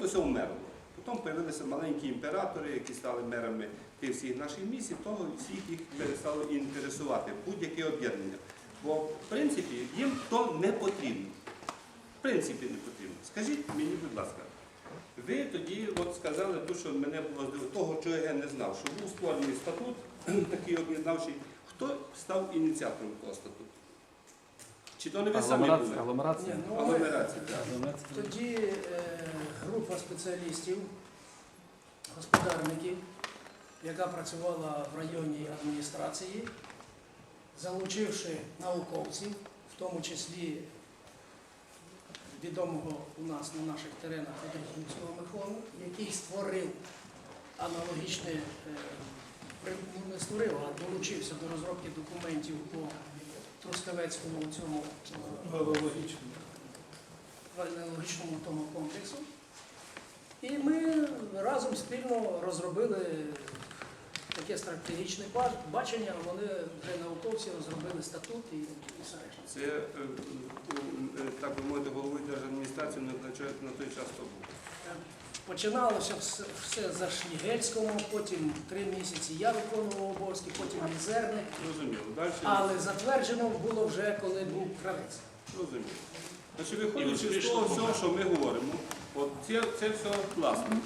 то все вмерло. Потім з'явилися маленькі імператори, які стали мерами тих всіх наших місць, і того всіх їх перестало інтересувати будь-яке об'єднання. Бо, в принципі, їм то не потрібно. В принципі, не потрібно. Скажіть мені, будь ласка, ви тоді от сказали, ту, що мене було того, чого я не знав, що був створений статут, такий об'єднавчий. Хто став ініціатором того статуту? Чи то не ви самі Агломерація. були? Агломерація. Ні, ну, Агломерація, так. Тоді е, група спеціалістів, господарників, яка працювала в районній адміністрації, залучивши науковців, в тому числі відомого у нас на наших теренах Федорівського Миколу, який створив аналогічне, е, при- ну, не створив, а долучився до розробки документів по Трускавецькому цьому е, тому комплексу. І ми разом спільно розробили таке стратегічне бачення, а вони вже науковці розробили статут і, і все решта. Це, е, е, так би мовити, головою держадміністрації назначають на той час то був. Починалося все, все за Шнігельському, потім три місяці я виконував обов'язки, потім Мізерник, Зрозуміло. Далі але затверджено було вже коли був кравець. зрозуміло. Значить, виходячи з того всього, що ми говоримо, от це, це все класно.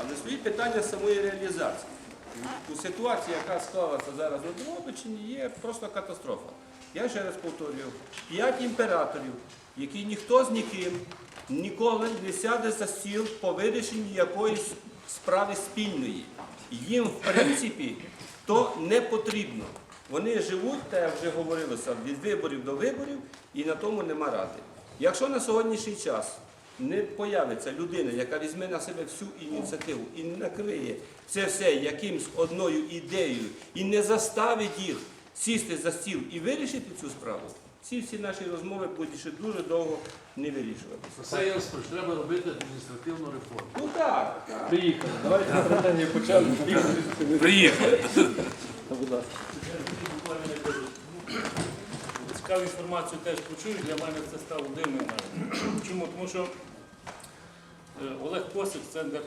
Але стоїть питання самої реалізації. У ситуації, яка склалася зараз на Дрогобичині, є просто катастрофа. Я ще раз повторюю, п'ять імператорів, які ніхто з ніким ніколи не сяде за стіл по вирішенні якоїсь справи спільної. Їм, в принципі, то не потрібно. Вони живуть, та як вже говорилося, від виборів до виборів, і на тому нема ради. Якщо на сьогоднішній час не появиться людина, яка візьме на себе всю ініціативу і не накриє це все якимсь одною ідеєю і не заставить їх сісти за стіл і вирішити цю справу, ці всі наші розмови будуть ще дуже довго не вирішуватися. Все ясно, що треба робити адміністративну реформу. Ну так, так. Приїхали. Давайте питання почали. Приїхали. Будь ласка. Цікаву інформацію теж почую, для мене це стало дивним. Чому? Тому що е, Олег Косик, центр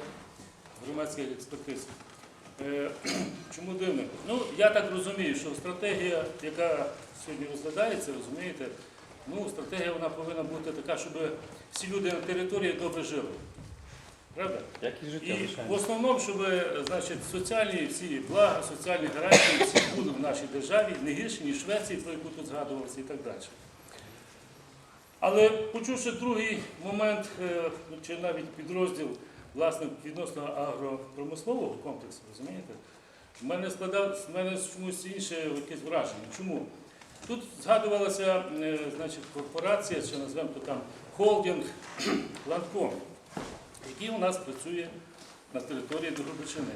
громадських експертиз. Е, Чому дивним? Ну, я так розумію, що стратегія, яка сьогодні розглядається, розумієте, ну, стратегія вона повинна бути така, щоб всі люди на території добре жили. Правда? Як і життя, І в основному, щоб значить, соціальні всі блага, соціальні гарантії всі були в нашій державі не гірші, ніж Швеції, про яку тут згадувалося і так далі. Але почувши другий момент, е, чи навіть підрозділ власне, відносно агропромислового комплексу, розумієте, в мене складав, в мене чомусь інше якесь враження. Чому? Тут згадувалася е, значить, корпорація, чи назвемо то там холдинг Ланком який у нас працює на території Дрогобичини.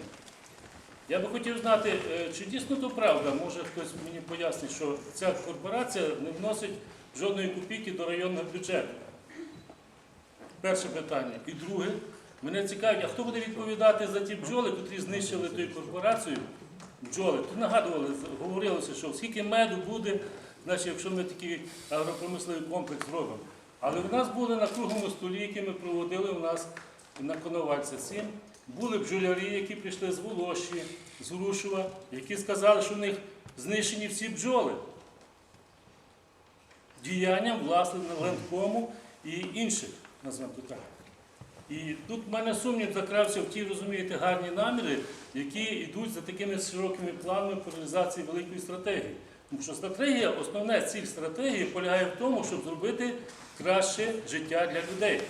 Я би хотів знати, е, чи дійсно то правда, може хтось мені пояснить, що ця корпорація не вносить жодної копійки до районного бюджету. Перше питання. І друге, мене цікавить, а хто буде відповідати за ті бджоли, котрі знищили ту корпорацію? Бджоли. Тут нагадували, говорилося, що скільки меду буде, значить, якщо ми такий агропромисловий комплекс зробимо. Але в нас були на круглому столі, які ми проводили у нас на Коновальця 7, були бджолярі, які прийшли з Волоші, з Грушева, які сказали, що в них знищені всі бджоли. Діянням власне ленткому і інших, назвемо так. І тут в мене сумнів закрався в ті, розумієте, гарні наміри, які йдуть за такими широкими планами по реалізації великої стратегії. Тому що стратегія, основна ціль стратегії полягає в тому, щоб зробити краще життя для людей.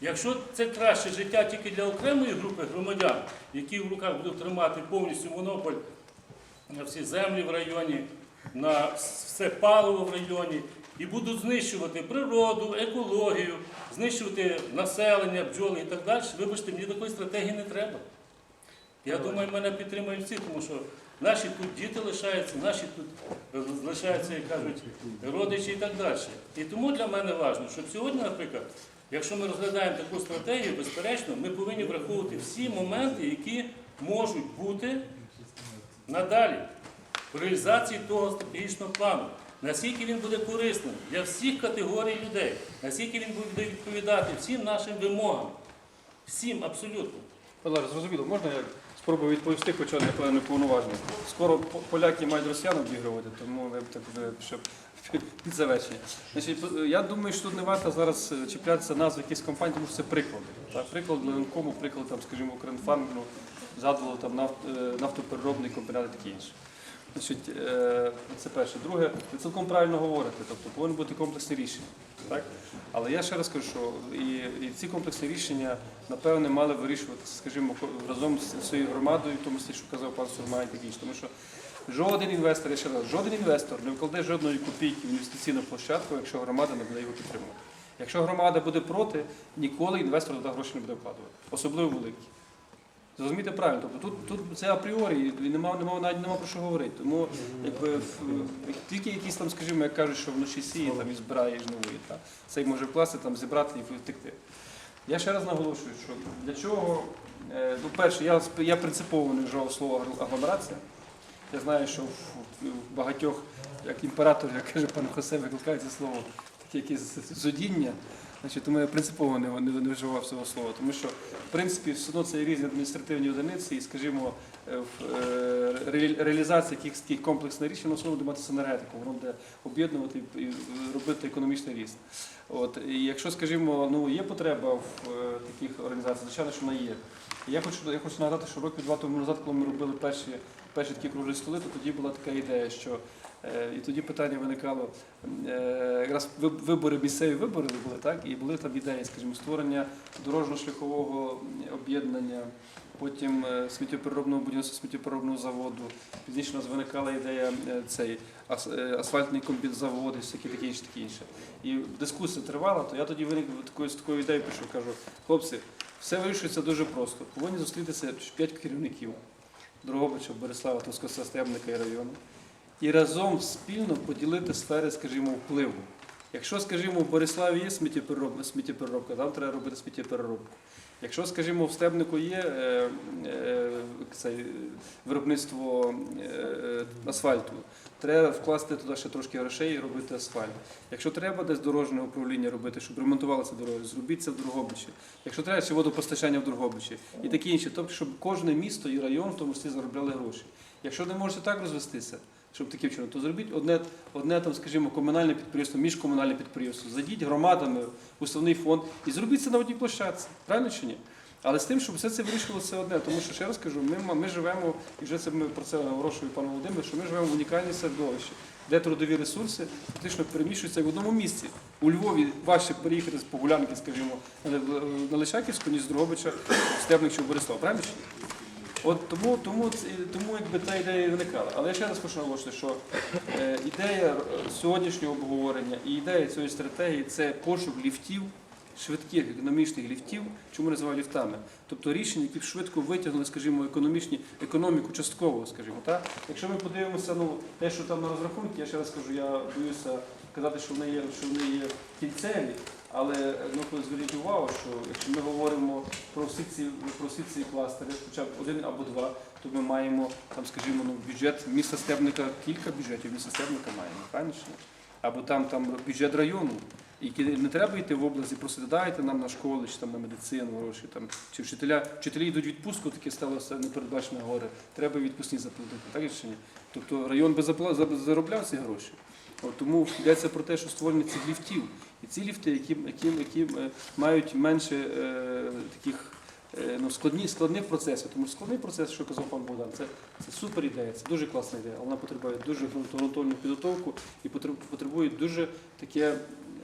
Якщо це краще життя тільки для окремої групи громадян, які в руках будуть тримати повністю монополь на всі землі в районі, на все паливо в районі, і будуть знищувати природу, екологію, знищувати населення, бджоли і так далі, вибачте, мені такої стратегії не треба. Я думаю, мене підтримують всі, тому що наші тут діти лишаються, наші тут е, лишаються, як кажуть, родичі і так далі. І тому для мене важливо, щоб сьогодні, наприклад, якщо ми розглядаємо таку стратегію, безперечно, ми повинні враховувати всі моменти, які можуть бути надалі в реалізації того стратегічного плану. Наскільки він буде корисним для всіх категорій людей, наскільки він буде відповідати всім нашим вимогам, всім абсолютно. Олег, зрозуміло, можна я спробую відповісти, хоча не повноважний. Скоро поляки мають росіян обігрувати, тому ви б так вже щоб під завершення. Значить, я думаю, що тут не варто зараз е, чіплятися назв якихось компаній, тому що це приклади. Так? Приклад Ленкому, приклад, там, скажімо, Укрінфарміну, згадували там е, нафтопереробний комбінат і таке інше. Значить, е, це перше. Друге, ви цілком правильно говорите, тобто повинні бути комплексні рішення. Так? Але я ще раз кажу, що і, і ці комплексні рішення, напевне, мали вирішувати, скажімо, разом з своєю громадою, в тому числі, що казав пан Сурмай і таке інше. Тому що жоден інвестор, я ще раз, жоден інвестор не вкладе жодної копійки в інвестиційну площадку, якщо громада не буде його підтримувати. Якщо громада буде проти, ніколи інвестор туди гроші не буде вкладувати, особливо великі. Зрозумійте правильно, тобто тут, тут це апріорі, нема, нема, навіть нема про що говорити. Тому якби тільки якісь там, скажімо, як кажуть, що вночі сіє там і збирає і жнивує, та, це й може вкласти, там, зібрати і втекти. Я ще раз наголошую, що для чого, е, ну перше, я, я принципово не вживав слово агл- агломерація. Я знаю, що в, багатьох, як імператор, як каже пан Хосе, це слово таке якесь зудіння. Значить, тому я принципово не, не, вживав цього слова, тому що в принципі все одно це різні адміністративні одиниці, і, скажімо, е, в е, ре- реалізація якихось комплексних рішень, все одно буде мати синергетику, воно буде об'єднувати і робити економічний ріст. От і якщо, скажімо, ну є потреба в е, таких організаціях, звичайно, що вона є. Я хочу я хочу нагадати, що років два тому назад, коли ми робили перші перші такі круглі столи, то тоді була така ідея, що і тоді питання виникало е, якраз виб- вибори, місцеві вибори були, так, і були там ідеї, скажімо, створення дорожньо-шляхового об'єднання, потім е, сміттєпереробного будівництва сміттєпереробного заводу. Пізніше у нас виникала ідея е, цей ас- е, асфальтний комбінзавод і всякі такі інше, такі інше. І дискусія тривала, то я тоді виник такою, з такою ідеєю пішов, кажу, хлопці, все вирішується дуже просто. Повинні зустрітися п'ять керівників Дрогобича, Борислава, Тоскоса, Стебника і району. І разом спільно поділити сфери, скажімо, впливу. Якщо, скажімо, в Бориславі є сміттєпереробка, сміттєпереробка, там треба робити сміттєпереробку. Якщо, скажімо, в Стебнику є е, е, це, виробництво е, асфальту, треба вкласти туди ще трошки грошей і робити асфальт. Якщо треба десь дорожнє управління робити, щоб ремонтувалися дороги, зробіть це в Дрогобичі. Якщо треба, ще водопостачання в Дрогобичі і таке інше. Тобто, щоб кожне місто і район в тому числі заробляли гроші. Якщо не можете так розвестися, щоб таким чином, то зробіть одне, одне там, скажімо, комунальне підприємство, міжкомунальне підприємство, зайдіть громадами уставний фонд і зробіть це на одній площадці. Правильно чи ні? Але з тим, щоб все це вирішилося одне, тому що ще раз кажу, ми, ми живемо, і вже це ми про це наголошую пану Володимиру, що ми живемо в унікальній середовищі, де трудові ресурси фактично переміщуються в одному місці. У Львові важче переїхати з Погулянки, скажімо, на- на Личаківську, ніж з Дрогобича, Стебник чи Борислав. Правильно? От тому, тому, тому якби та ідея виникала. Але я ще раз хочу наголосити, що е, ідея е, сьогоднішнього обговорення і ідея цієї стратегії це пошук ліфтів, швидких економічних ліфтів, чому називаю ліфтами. Тобто рішення, які б швидко витягнули, скажімо, економічні, економіку частково, скажімо. Так? Якщо ми подивимося, ну, те, що там на розрахунки, я ще раз кажу, я боюся казати, що вони є, що вони є кінцеві, але ну, зверніть увагу, що якщо ми говоримо про всі ці про всі ці кластери, хоча б один або два, то ми маємо там, скажімо, ну, бюджет міста Стебника, кілька бюджетів міста Стебника маємо, правильно? Або там, там бюджет району. І не треба йти в область і просити, дайте нам на школи, чи там на медицину гроші, там, чи вчителя, вчителі йдуть відпустку, таке сталося непередбачене горе, треба відпускні заплатити, так чи ні? Тобто район би заробляв ці гроші. От, тому йдеться про те, що створення цих ліфтів. І ці ліфти, які, які, які е, мають менше е, таких е, ну, складні, складних процесів. Тому що складний процес, що казав пан Богдан, це, це супер ідея, це дуже класна ідея, але вона потребує дуже ґрунтовну підготовку і потребує дуже таке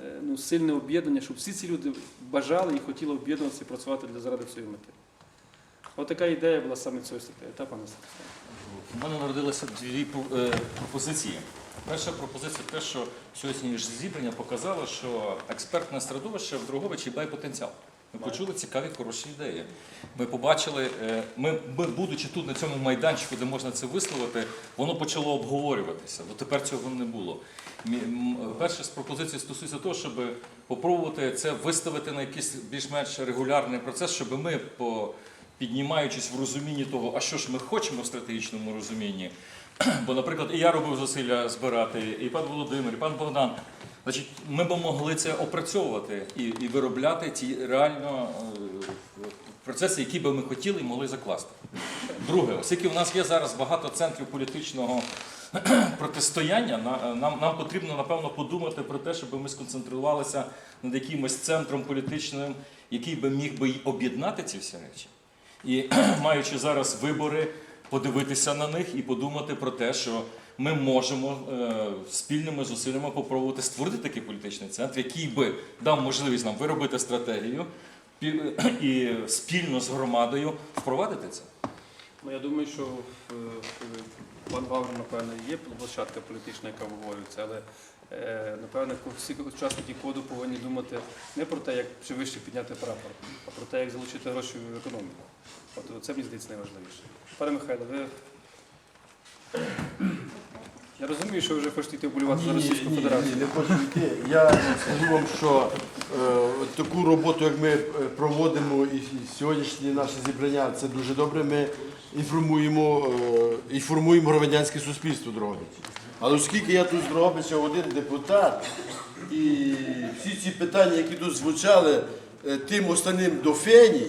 е, ну, сильне об'єднання, щоб всі ці люди бажали і хотіли об'єднуватися і працювати для заради цієї мети. От така ідея була саме цієї статті, та пане Святославе? У мене народилося дві е, пропозиції. Перша пропозиція те, що сьогодні ж зібрання показало, що експертне середовище в Друговичі має потенціал. Ми почули цікаві, хороші ідеї. Ми побачили, е, ми, ми, будучи тут на цьому майданчику, де можна це висловити, воно почало обговорюватися. Дотепер цього не було. Перша з пропозицій стосується того, щоб попробувати це виставити на якийсь більш-менш регулярний процес, щоб ми по піднімаючись в розумінні того, а що ж ми хочемо в стратегічному розумінні. Бо, наприклад, і я робив зусилля збирати, і пан Володимир, і пан Богдан. Значить, ми б могли це опрацьовувати і, і виробляти ті реально е, процеси, які би ми хотіли і могли закласти. Друге, оскільки в нас є зараз багато центрів політичного протистояння, на- нам, нам потрібно напевно подумати про те, щоб ми сконцентрувалися над якимось центром політичним, який би міг би об'єднати ці всі речі. І маючи зараз вибори, подивитися на них і подумати про те, що ми можемо е, спільними зусиллями попробувати створити такий політичний центр, який би дав можливість нам виробити стратегію і спільно з громадою впровадити це. Ну, я думаю, що в, в план Вавр, напевно, є площадка політична, яка обговорюється, але е, напевно всі учасники коду повинні думати не про те, як ще вище підняти прапор, а про те, як залучити гроші в економіку. От це мені здається найважливіше. Пане Михайло, ви. Я розумію, що ви вже хочете йти вболівати за Російську Федерацію. ні, не хочу йти. Я скажу вам, що е, таку роботу, як ми е, проводимо, і, і сьогоднішнє наше зібрання, це дуже добре. Ми інформуємо, е, інформуємо громадянське суспільство Дрогобичі. Але оскільки я тут з Дрогобича один депутат, і всі ці питання, які тут звучали, е, тим останнім до фені,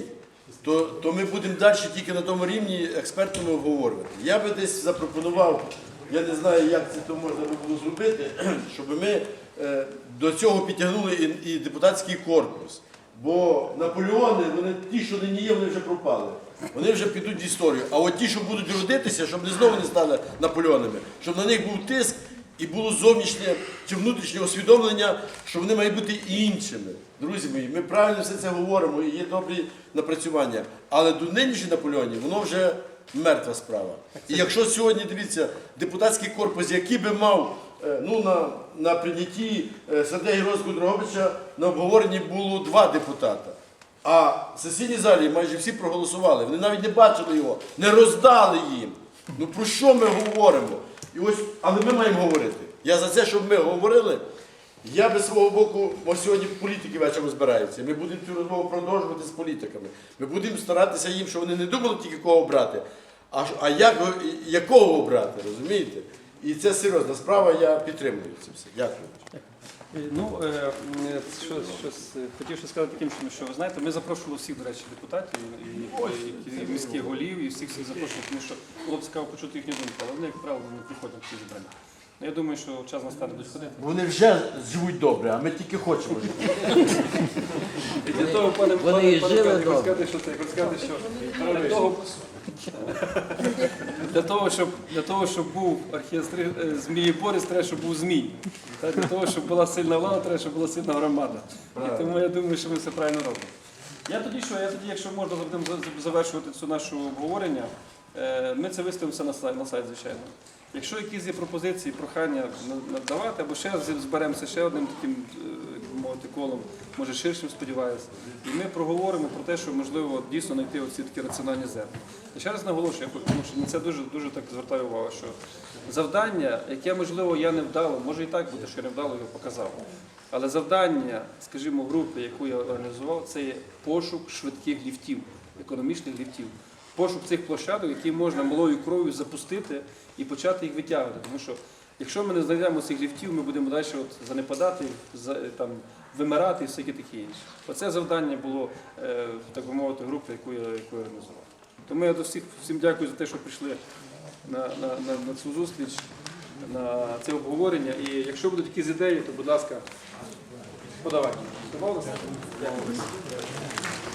то, то ми будемо далі тільки на тому рівні експертами обговорювати. Я би десь запропонував, я не знаю, як це то можна було зробити, щоб ми е, до цього підтягнули і, депутатський корпус. Бо Наполеони, вони ті, що нині є, вони вже пропали. Вони вже підуть в історію. А от ті, що будуть родитися, щоб не знову не стали Наполеонами, щоб на них був тиск і було зовнішнє чи внутрішнє усвідомлення, що вони мають бути іншими. Друзі мої, ми правильно все це говоримо і є добрі напрацювання. Але до нинішніх Наполеонів воно вже мертва справа. І якщо сьогодні дивіться, депутатський корпус, який би мав е, ну, на, на прийнятті е, стратегії Дрогобича, на обговоренні було два депутата. А в сесійній залі майже всі проголосували. Вони навіть не бачили його, не роздали їм. Ну про що ми говоримо? І ось, але ми маємо говорити. Я за це, щоб ми говорили. Я би свого боку, ось сьогодні політики вечором збираються. Ми будемо цю розмову продовжувати з політиками. Ми будемо старатися їм, щоб вони не думали тільки кого обрати, а, а як, якого обрати, розумієте? І це серйозна справа, я підтримую це все. Дякую. Е, Ну, е, що, щось, е, хотів ще сказати таким що ви знаєте, ми запрошували всіх, до речі, депутатів і, і, і, міських голів, і всіх всіх запрошували, тому що було цікаво почути їхню думку, але вони, як правило, не приходять ці зібрання. Я думаю, що час настане будуть ходити. Вони вже живуть добре, а ми тільки хочемо жити. І для того, пане, Вони пане, і пане, жили Петро, добре. сказати, що це, хочу сказати, що для того, для того, щоб, для того, щоб був архієстри е, Змієборець, треба, щоб був Змій. Та, для того, щоб була сильна влада, треба, щоб була сильна громада. І тому я думаю, що ми все правильно робимо. Я тоді що, я тоді, якщо можна будемо за- завершувати це наше обговорення, е, ми це на сайт, на сайт, звичайно. Якщо якісь є пропозиції, прохання на- надавати, або ще зберемося ще одним таким е, мовити, колом, може ширшим, сподіваюся, і ми проговоримо про те, що можливо дійсно знайти оці такі раціональні. І ще раз наголошую, тому що на це дуже дуже так звертаю увагу, що завдання, яке можливо я не вдало, може і так бути, що я не вдало його показав. Але завдання, скажімо, групи, яку я організував, це є пошук швидких ліфтів, економічних ліфтів. Пошук цих площадок, які можна малою кров'ю запустити і почати їх витягувати. Тому що якщо ми не знайдемо цих ліфтів, ми будемо далі от занепадати, там, вимирати і всяке таке інше. Оце завдання було, е, так би мовити, групи, яку я, яку я організував. Тому я до всіх всім дякую за те, що прийшли на, на, на, на цю зустріч, на це обговорення. І якщо будуть якісь ідеї, то будь ласка, подавайте. Дякую.